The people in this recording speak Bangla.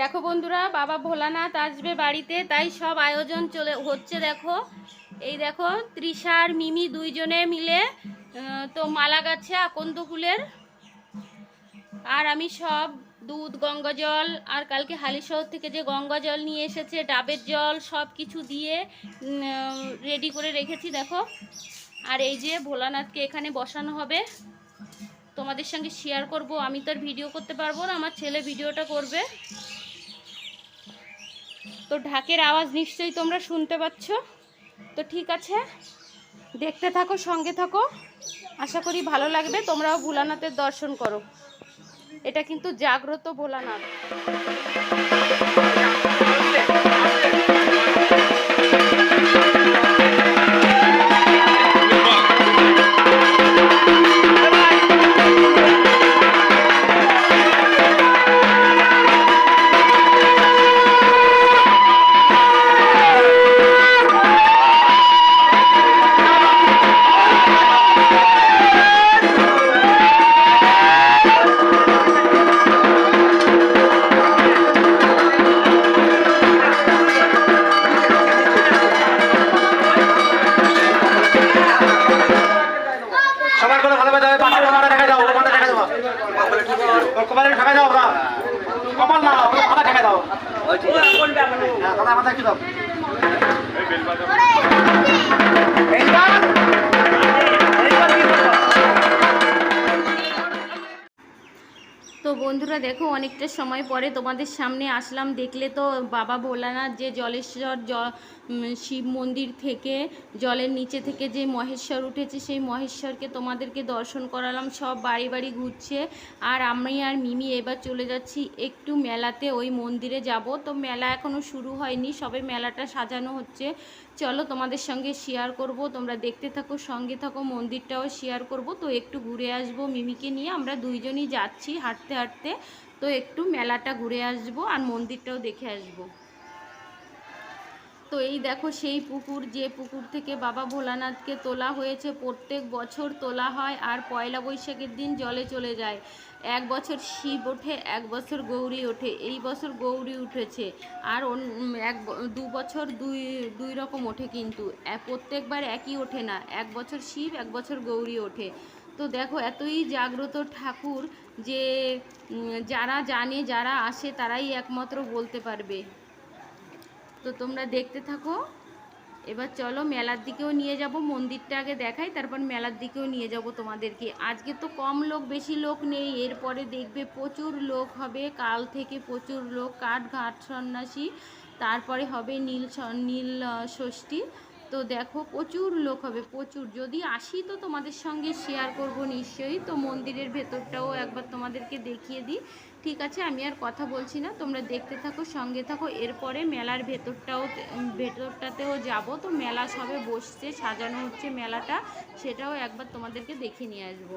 দেখো বন্ধুরা, বাবা ভোলানাথ আসবে বাড়িতে, তাই সব আয়োজন চলে হচ্ছে দেখো। এই দেখো, তৃষা আর মিমি দুইজনে মিলে তো মালা গাছে আকন্দ ফুলের। আর আমি সব দুধ, গঙ্গা জল, আর কালকে হালিশহর থেকে যে গঙ্গা জল নিয়ে এসেছে, ডাবের জল, সব কিছু দিয়ে রেডি করে রেখেছি দেখো। আর এই যে ভোলানাথকে এখানে বসানো হবে। তোমাদের সঙ্গে শেয়ার করব, আমি তো আর ভিডিও করতে পারব না, আমার ছেলে ভিডিওটা করবে। তো ঢাকের আওয়াজ নিশ্চয়ই তোমরা শুনতে পাচ্ছ। তো ঠিক আছে, দেখতে থাকো, সঙ্গে থাকো। আশা করি ভালো লাগবে, তোমরাও ভোলানাথের দর্শন করো। এটা কিন্তু জাগ্রত ভোলানাথ। কপালে ঢাকাই দাও ওরা। কপাল না ওরা মাথা ঢাকাই দাও। হ্যাঁ মাথা মাথা কি দাও। এইবার তো বন্ধুরা দেখো, অনেকটা সময় পরে তোমাদের সামনে আসলাম। দেখলে তো বাবা ভোলানাথ যে জলেশ্বর শিব মন্দির থেকে, জলের নিচে থেকে যে মহেশ্বর উঠেছে, সেই মহেশ্বরকে তোমাদেরকে দর্শন করালাম। সব বাড়ি বাড়ি ঘুরছে। আর আমি আর মিমি এবার চলে যাচ্ছি একটু মেলাতে, ওই মন্দিরে যাব। তো মেলা এখনও শুরু হয়নি, সবে মেলাটা সাজানো হচ্ছে। চলো তোমাদের সঙ্গে শেয়ার করব। তোমরা দেখতে থাকো, সঙ্গে থাকো, মন্দিরটাও শেয়ার করব। তো একটু ঘুরে আসব মিমিকে নিয়ে। আমরা দুইজনই যাচ্ছি, হাঁটতে হাঁটতে হাঁটতে তো একটু মেলাটা ঘুরে আসব আর মন্দিরটাও দেখে আসব। তো এই দেখো সেই পুকুর, যে পুকুর থেকে বাবা ভোলানাথকে তোলা হয়েছে, প্রত্যেক বছর তোলা হয় আর পয়লা বৈশাখের দিন জলে চলে যায়। এক বছর শিব ওঠে, এক বছর গৌরী ওঠে, এই বছর গৌরী উঠেছে। আর এক দু বছর দুই দুই রকম ওঠে কিন্তু। প্রত্যেকবার একই ওঠে না, এক বছর শিব, এক বছর গৌরী ওঠে। তো দেখো, এতই জাগ্রত ঠাকুর যে যারা জানে, যারা আসে, তারাই একমাত্র বলতে পারবে। তো তোমরা দেখতে থাকো। এবার চলো, মেলার দিকেও নিয়ে যাব। মন্দিরটা আগে দেখাই, তারপর মেলার দিকেও নিয়ে যাব তোমাদেরকে। আজকে তো কম লোক, বেশি লোক নেই। এরপরে দেখবে প্রচুর লোক হবে। কাল থেকে প্রচুর লোক। কাঠ ঘাট সন্ন্যাসী, তারপরে হবে নীল নীল ষষ্ঠী। তো দেখো, প্রচুর লোক হবে, প্রচুর। যদি আসি তো তোমাদের সঙ্গে শেয়ার করব নিশ্চয়ই। তো মন্দিরের ভেতরটাও একবার তোমাদেরকে দেখিয়ে দিই। ঠিক আছে, আমি আর কথা বলছি না। তোমরা দেখতে থাকো, সঙ্গে থাকো। এরপরে মেলার ভেতরটাও ভেতরটাতেও যাব। তো মেলা সবে বসছে, সাজানো হচ্ছে মেলাটা। সেটাও একবার তোমাদেরকে দেখে নিয়ে আসব।